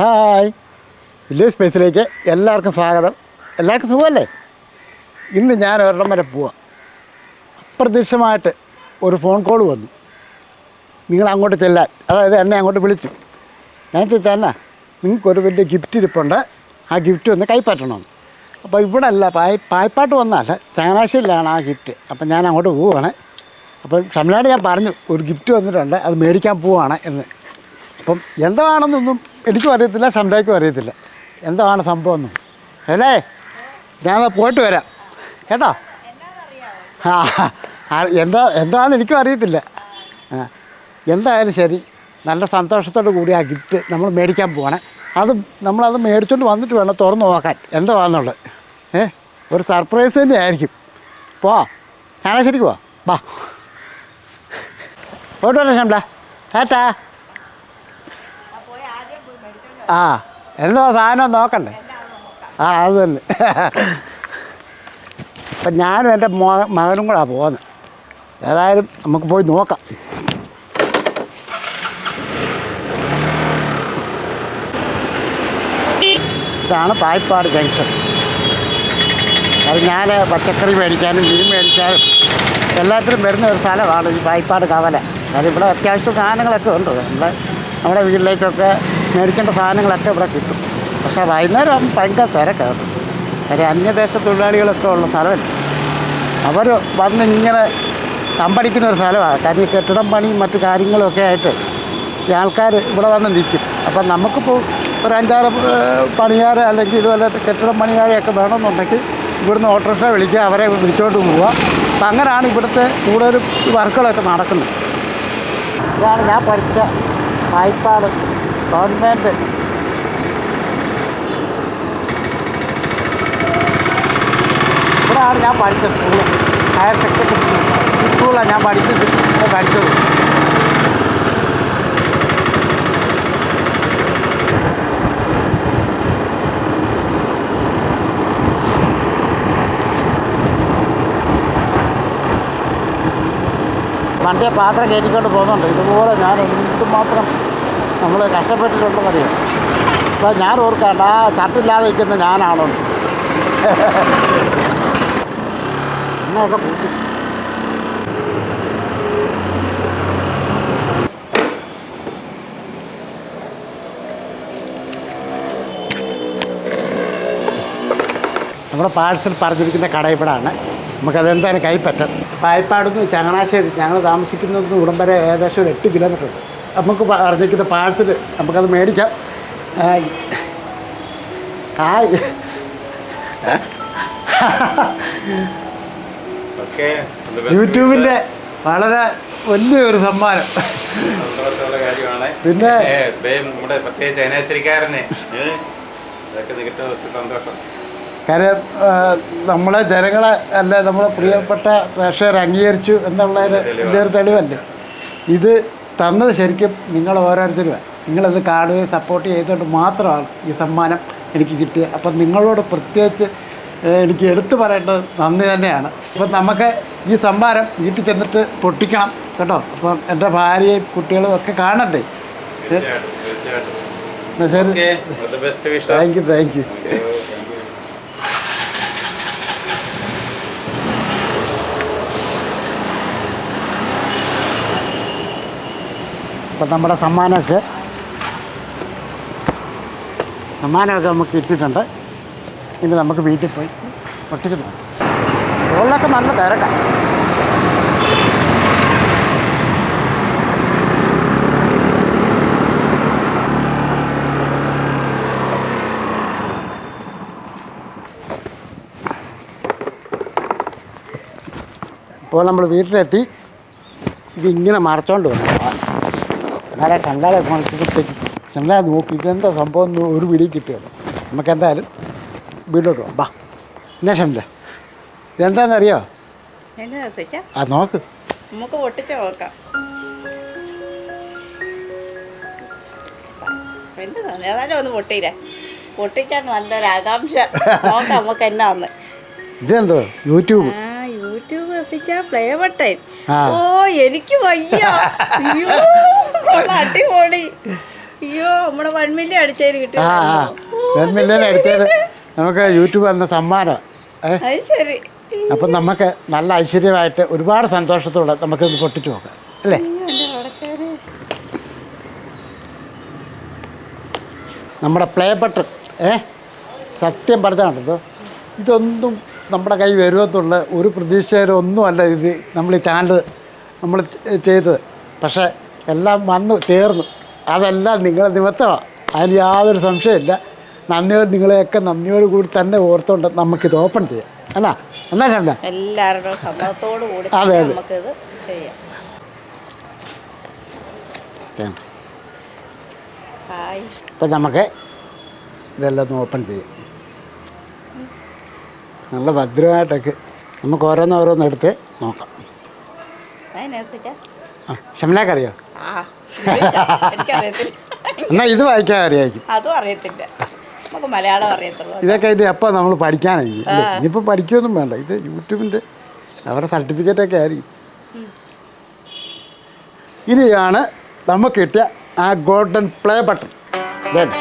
Hi. Village സ്പേസിലേക്ക് എല്ലാവർക്കും സ്വാഗതം. എല്ലാവർക്കും സുഖമല്ലേ? ഇന്ന് ഞാൻ ഒരിടം വരെ പോവാം. അപ്രതീക്ഷിതമായിട്ട് ഒരു ഫോൺ കോൾ വന്നു. നിങ്ങൾ അങ്ങോട്ട് ചെല്ലാൻ. അതായത് എന്നെ അങ്ങോട്ട് വിളിച്ചു. ഞാൻ ചോദിച്ചാൽ എന്നാ നിങ്ങൾക്കൊരു വലിയ ഗിഫ്റ്റ് ഇരിപ്പുണ്ട്. ആ ഗിഫ്റ്റ് ഒന്ന് കൈപ്പറ്റണമെന്ന് അപ്പോൾ ഇവിടെ അല്ല പായ് പായ്പാട്ട് വന്നല്ല ചങ്ങനാശ്ശേരിയിലാണ് ആ ഗിഫ്റ്റ് അപ്പം ഞാൻ അങ്ങോട്ട് പോവുകയാണ് അപ്പം ഷംലാട് ഞാൻ പറഞ്ഞു ഒരു ഗിഫ്റ്റ് വന്നിട്ടുണ്ട്. അത് മേടിക്കാൻ പോവുകയാണ് എന്ന്. അപ്പം എന്താണെന്നൊന്നും എനിക്കും അറിയത്തില്ല ഷണ്ടായിക്കും അറിയത്തില്ല. എന്താണ് സംഭവം ഒന്നും അല്ലേ? ഞാൻ പോയിട്ട് വരാം. കേട്ടോ? ആ എന്താ എന്താണെന്ന് എനിക്കും അറിയത്തില്ല. ആ എന്തായാലും ശരി. നല്ല സന്തോഷത്തോടു കൂടി ആ ഗിഫ്റ്റ് നമ്മൾ മേടിക്കാൻ പോവാണ്. അത് നമ്മളത് മേടിച്ചുകൊണ്ട് വന്നിട്ട് വേണം തുറന്ന് നോക്കാൻ. എന്താണെന്നുള്ളത്? ഏ ഒരു സർപ്രൈസ് തന്നെ ആയിരിക്കും. പോ ഞാനാ ശരിക്കും പോ വാ. പോയിട്ട് വരാം ഷംല. ടാറ്റാ. ആ എന്തോ സാധനം നോക്കണ്ടേ? ആ അത് തന്നെ. അപ്പം ഞാനും എന്റെ മകനും കൂടെ പോകുന്നത് ഏതായാലും നമുക്ക് പോയി നോക്കാം. ഇതാണ് പായ്പാട് ജംഗ്ഷൻ. അത് ഞാൻ പച്ചക്കറി മേടിക്കാനും മീൻ മേടിക്കാനും എല്ലാത്തിനും വരുന്ന ഒരു സ്ഥലമാണ് ഈ പായ്പാട് കവല. കാര്യം ഇവിടെ അത്യാവശ്യം സാധനങ്ങളൊക്കെ ഉണ്ട്. നമ്മുടെ നമ്മുടെ വീട്ടിലേക്കൊക്കെ മേടിക്കേണ്ട സാധനങ്ങളൊക്കെ ഇവിടെ കിട്ടും. പക്ഷേ വൈകുന്നേരം ഭയങ്കര തിരക്കാണ് കാര്യം അന്യദേശ തൊഴിലാളികളൊക്കെ ഉള്ള സ്ഥലമല്ല? അവർ വന്ന് ഇങ്ങനെ തമ്പടിക്കുന്ന ഒരു സ്ഥലമാണ്. കാര്യം ഈ കെട്ടിടം പണിയും മറ്റു കാര്യങ്ങളൊക്കെ ആയിട്ട് ഈ ആൾക്കാർ ഇവിടെ വന്ന് നിൽക്കും. അപ്പം നമുക്കിപ്പോൾ ഒരു അഞ്ചാറ് പണിയാരെ അല്ലെങ്കിൽ ഇതുപോലെ കെട്ടിടം പണിയാരെയൊക്കെ വേണമെന്നുണ്ടെങ്കിൽ ഇവിടുന്ന് ഓട്ടോറിക്ഷ വിളിക്കുക അവരെ വിളിച്ചോണ്ട് പോവുക. അപ്പം അങ്ങനെയാണ് ഇവിടുത്തെ കൂടുതലും വർക്കുകളൊക്കെ നടക്കുന്നത്. ഇതാണ് ഞാൻ പഠിച്ച വായ്പാട്. ഗവൺമെന്റ് ഇവിടെയാണ് ഞാൻ പഠിച്ച സ്കൂൾ ഹയർ സെക്കൻഡറി സ്കൂൾ ഈ സ്കൂളിലാണ് ഞാൻ പഠിച്ചത്. പഠിച്ചത്. വണ്ടിയെ പാത്രം കയറ്റിക്കൊണ്ട് പോകുന്നുണ്ട്. ഇതുപോലെ ഞാൻ എന്തുമാത്രം നമ്മൾ കഷ്ടപ്പെട്ടിട്ടുണ്ടെന്നറിയാം? അപ്പോൾ ഞാൻ ഓർക്കാണ്ട് ആ ചട്ടില്ലാതെ നിൽക്കുന്ന ഞാനാണോ? എന്ന്. എന്നൊക്കെ പൂട്ടി നമ്മുടെ പാഴ്സൽ പറഞ്ഞിരിക്കുന്ന കട നമുക്കതെന്തായാലും കൈപ്പറ്റാം. പായ്പാടുന്ന് ചങ്ങനാശ്ശേരി ഞങ്ങൾ താമസിക്കുന്നതെന്ന് ഉടമ്പരെ ഏകദേശം ഒരു എട്ട് കിലോമീറ്റർ ഉണ്ട്. നമുക്ക് അറിഞ്ഞിരിക്കുന്ന പാഴ്സൽ നമുക്കത് മേടിക്കാം. ഹായ് യൂട്യൂബിന്റെ വളരെ വലിയൊരു സമ്മാനം. പിന്നെ? നമ്മുടെ പ്രത്യേകിച്ച് സന്തോഷം. കാര്യം നമ്മളെ ജനങ്ങളെ അല്ല നമ്മളെ പ്രിയപ്പെട്ട പ്രേക്ഷകർ അംഗീകരിച്ചു എന്നുള്ളതിന് ഒരു തെളിവല്ലേ? ഇത് തന്നത് ശരിക്കും നിങ്ങൾ ഓരോരുത്തരുമാണ് നിങ്ങളത് കാണുകയും സപ്പോർട്ട് ചെയ്തുകൊണ്ട് മാത്രമാണ് ഈ സമ്മാനം എനിക്ക് കിട്ടിയത്. അപ്പം നിങ്ങളോട് പ്രത്യേകിച്ച് എനിക്ക് എടുത്തു പറയേണ്ടത് നന്ദി തന്നെയാണ്. അപ്പം നമുക്ക് ഈ സമ്മാനം വീട്ടിൽ ചെന്നിട്ട് പൊട്ടിക്കണം കേട്ടോ. അപ്പം എന്റെ ഭാര്യയും കുട്ടികളും ഒക്കെ കാണണ്ടേ? ശരി. Thank you thank you. അപ്പം നമ്മുടെ സമ്മാനമൊക്കെ സമ്മാനമൊക്കെ നമുക്ക് കിട്ടിയിട്ടുണ്ട്. ഇനി നമുക്ക് വീട്ടിൽ പോയി പൊട്ടിച്ച് പോകാം മുകളിലൊക്കെ നല്ല തിരക്കാണ് ഇപ്പോൾ നമ്മൾ വീട്ടിലെത്തി. ഇതിങ്ങനെ മറച്ചോണ്ട് വന്നു എന്നാലേ കണ്ടാലെ കുറിച്ചത്തേക്ക് ചെല്ലാ നോക്കി ഇതെന്താ സംഭവം ഒരു പിടി കിട്ടിയത്. നമുക്ക് എന്തായാലും വീട്ടിലോട്ട് പോകാം ബാ. എന്നാ ഷംല? ഇതെന്താണെന്നറിയോ ആ നോക്ക്. നമുക്ക് പൊട്ടിച്ച് നോക്കാം. ഏതായാലും ഒന്ന് പൊട്ടിയില്ലേ? പൊട്ടിക്കാൻ നല്ലൊരു ആകാംക്ഷ. നോക്കാം നമുക്ക് എന്നാന്ന്. ഇതെന്തോ? യൂട്യൂബ്. ആ യൂട്യൂബ് എത്തിച്ച പ്ലേ ബട്ടൺ ഓ എനിക്ക് വയ്യ. അയ്യോ. അടിപൊളി. അയ്യോ നമ്മുടെ വൺ മില്യൺ അടിച്ചതിന് കിട്ടി ആ ആ. ടെൻ മില്യൺ അടിച്ചത് നമുക്ക് യൂട്യൂബ് എന്ന സമ്മാനം. ഏ? അത് ശരി. അപ്പം നമുക്ക് നല്ല ഐശ്വര്യമായിട്ട് ഒരുപാട് സന്തോഷത്തോടെ നമുക്ക് പൊട്ടിച്ചു നോക്കാം. അല്ലേ? അയ്യോ, എന്റെ പടച്ചോനെ. നമ്മുടെ പ്ലേ ബട്ടൺ ഏ? സത്യം പറഞ്ഞാണല്ലോ ഇതൊന്നും നമ്മുടെ കൈ വരുമെന്നുള്ള ഒരു പ്രതീക്ഷയിലൊന്നുമല്ല ഇത് നമ്മൾ ഈ ചാനൽ നമ്മൾ ചെയ്തത്. പക്ഷേ എല്ലാം വന്നു ചേർന്നു. അതെല്ലാം നിങ്ങളെ നിമിത്തമാണ് അതിന് യാതൊരു സംശയമില്ല നന്ദിയോട് നിങ്ങളെയൊക്കെ നന്ദിയോട് കൂടി തന്നെ ഓർത്തുകൊണ്ട് നമുക്കിത് ഓപ്പൺ ചെയ്യാം. അല്ല? എന്നാ കണ്ട എല്ലാവരുടെയും സമ്മതത്തോടു കൂടി അതെ, അതെ. നമുക്കിത് ചെയ്യാം. ഇപ്പം നമുക്ക് ഇതെല്ലാം ഒന്ന് ഓപ്പൺ ചെയ്യാം. നല്ല ഭദ്രമായിട്ടൊക്കെ നമുക്ക് ഓരോന്നോരോന്നെടുത്ത് നോക്കാം. അതിനനുസരിച്ചാ അറിയോ എന്നാ ഇത് വായിക്കാൻ അറിയായിരിക്കും. അതും അറിയത്തില്ല. നമുക്ക് മലയാളം അറിയത്തുള്ളൂ. ഇതൊക്കെ ഇത് എപ്പോൾ നമ്മൾ പഠിക്കാനായിരിക്കും ഇനിയിപ്പോ ഇനിയിപ്പോൾ പഠിക്കുകയൊന്നും വേണ്ട. ഇത് യൂട്യൂബിന്റെ അവരുടെ സർട്ടിഫിക്കറ്റ് ഒക്കെ ആയിരിക്കും. ഇനിയാണ് നമുക്ക് കിട്ടിയ ആ ഗോൾഡൻ പ്ലേ ബട്ടൺ. ഇതേണ്ട?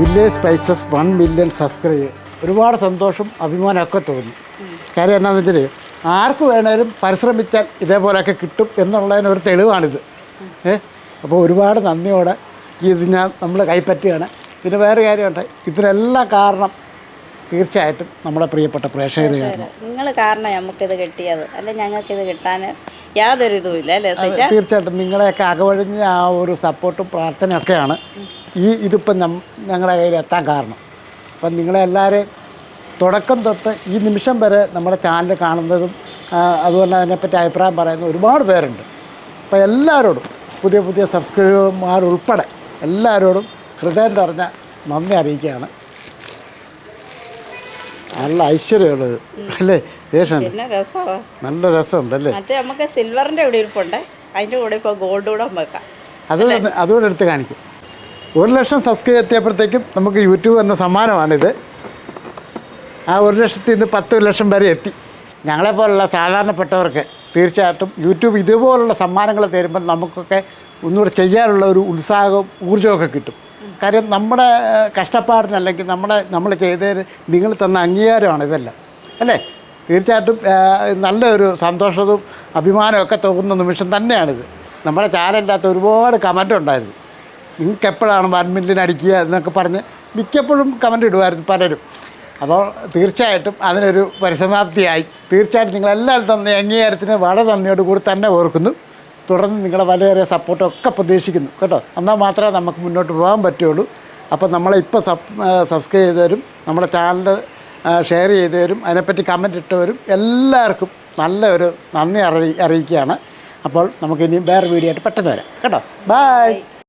Village spices one million subscribe. ഒരുപാട് സന്തോഷം അഭിമാനമൊക്കെ തോന്നി. കാര്യം എന്നാന്ന് വെച്ചാൽ ആർക്ക് വേണേലും പരിശ്രമിച്ചാൽ ഇതേപോലെയൊക്കെ കിട്ടും എന്നുള്ളതിന് ഒരു തെളിവാണിത്. ഏ? അപ്പോൾ ഒരുപാട് നന്ദിയോടെ ഇത് ഞാൻ നമ്മൾ കൈപ്പറ്റുകയാണ്. പിന്നെ വേറെ കാര്യമുണ്ട്. ഇതിനെല്ലാം കാരണം തീർച്ചയായിട്ടും നമ്മുടെ പ്രിയപ്പെട്ട പ്രേക്ഷകർ നിങ്ങൾ കാരണം. നമുക്കിത് കിട്ടിയത്. അല്ലെ ഞങ്ങൾക്കിത് കിട്ടാൻ യാതൊരു ഇതുമില്ല അല്ലേ തീർച്ചയായിട്ടും നിങ്ങളെയൊക്കെ അകവഴിഞ്ഞ ആ ഒരു സപ്പോർട്ടും പ്രാർത്ഥനയൊക്കെയാണ് ഈ ഇതിപ്പം നം ഞങ്ങളുടെ കയ്യിൽ എത്താൻ കാരണം. അപ്പം നിങ്ങളെ എല്ലാവരെയും തുടക്കം തൊട്ട് ഈ നിമിഷം വരെ നമ്മുടെ ചാനൽ കാണുന്നതും അതുപോലെ അതിനെപ്പറ്റി അഭിപ്രായം പറയുന്ന ഒരുപാട് പേരുണ്ട്. അപ്പോൾ എല്ലാവരോടും പുതിയ പുതിയ സബ്സ്ക്രൈബർമാരുൾപ്പെടെ എല്ലാവരോടും ഹൃദയം നിറഞ്ഞ നന്ദി അറിയിക്കുകയാണ്. നല്ല ഐശ്വര്യമുള്ളത് അല്ലേ? പിന്നെ രസമാ. നല്ല രസമുണ്ട് അല്ലേ മറ്റേ നമുക്ക് സിൽവറിന്റെ ഇവിടെ ഇരിപ്പുണ്ട്. അതിന്റെ കൂടെ ഇപ്പൊ ഗോൾഡ് കൂടെ വെക്കാം. അത് ഒന്ന് അതുകൂടെ എടുത്ത് കാണിക്കും. ഒരു ലക്ഷം സബ്സ്ക്രൈബ് എത്തിയപ്പോഴത്തേക്കും നമുക്ക് യൂട്യൂബ് എന്ന സമ്മാനമാണിത്. ആ ഒരു ലക്ഷത്തിൽ നിന്ന് പത്ത് ലക്ഷം വരെ എത്തി. ഞങ്ങളെപ്പോലുള്ള സാധാരണപ്പെട്ടവർക്ക് തീർച്ചയായിട്ടും യൂട്യൂബ് ഇതുപോലുള്ള സമ്മാനങ്ങൾ തരുമ്പോൾ നമുക്കൊക്കെ ഒന്നുകൂടെ ചെയ്യാനുള്ള ഒരു ഉത്സാഹവും ഊർജമൊക്കെ കിട്ടും. കാര്യം നമ്മുടെ കഷ്ടപ്പാടിനല്ലെങ്കിൽ നമ്മുടെ നമ്മൾ ചെയ്തതിന് നിങ്ങൾ തന്ന അംഗീകാരമാണ് ഇതെല്ലാം. അല്ലേ? തീർച്ചയായിട്ടും നല്ലൊരു സന്തോഷവും അഭിമാനവും ഒക്കെ തോന്നുന്ന നിമിഷം തന്നെയാണിത്. നമ്മുടെ ചാനലിനകത്ത് ഒരുപാട് കമന്റ് ഉണ്ടായിരുന്നു. നിങ്ങൾക്ക് എപ്പോഴാണ് വൺ മില്യൻ അടിക്കുക എന്നൊക്കെ പറഞ്ഞ് മിക്കപ്പോഴും കമന്റ് ഇടുമായിരുന്നു പലരും. അപ്പോൾ തീർച്ചയായിട്ടും അതിനൊരു പരിസമാപ്തിയായി. തീർച്ചയായിട്ടും നിങ്ങളെല്ലാവരും തന്ന അംഗീകാരത്തിന് വളരെ നന്ദിയോട് കൂടി തന്നെ ഓർക്കുന്നു. തുടർന്ന് നിങ്ങളെ വളരെയേറെ സപ്പോർട്ടും ഒക്കെ പ്രതീക്ഷിക്കുന്നു. കേട്ടോ? എന്നാൽ മാത്രമേ നമുക്ക് മുന്നോട്ട് പോകാൻ പറ്റുള്ളൂ. അപ്പോൾ നമ്മളെ ഇപ്പോൾ സബ് സബ്സ്ക്രൈബ് ചെയ്തവരും നമ്മുടെ ചാനൽ ഷെയർ ചെയ്തവരും അതിനെപ്പറ്റി കമന്റ് ഇട്ടവരും എല്ലാവർക്കും നല്ലൊരു നന്ദി അറിയി അറിയിക്കുകയാണ്. അപ്പോൾ ഇനിയും വേറെ വീഡിയോ ആയിട്ട് പെട്ടെന്ന് വരാം. കേട്ടോ? ബായ്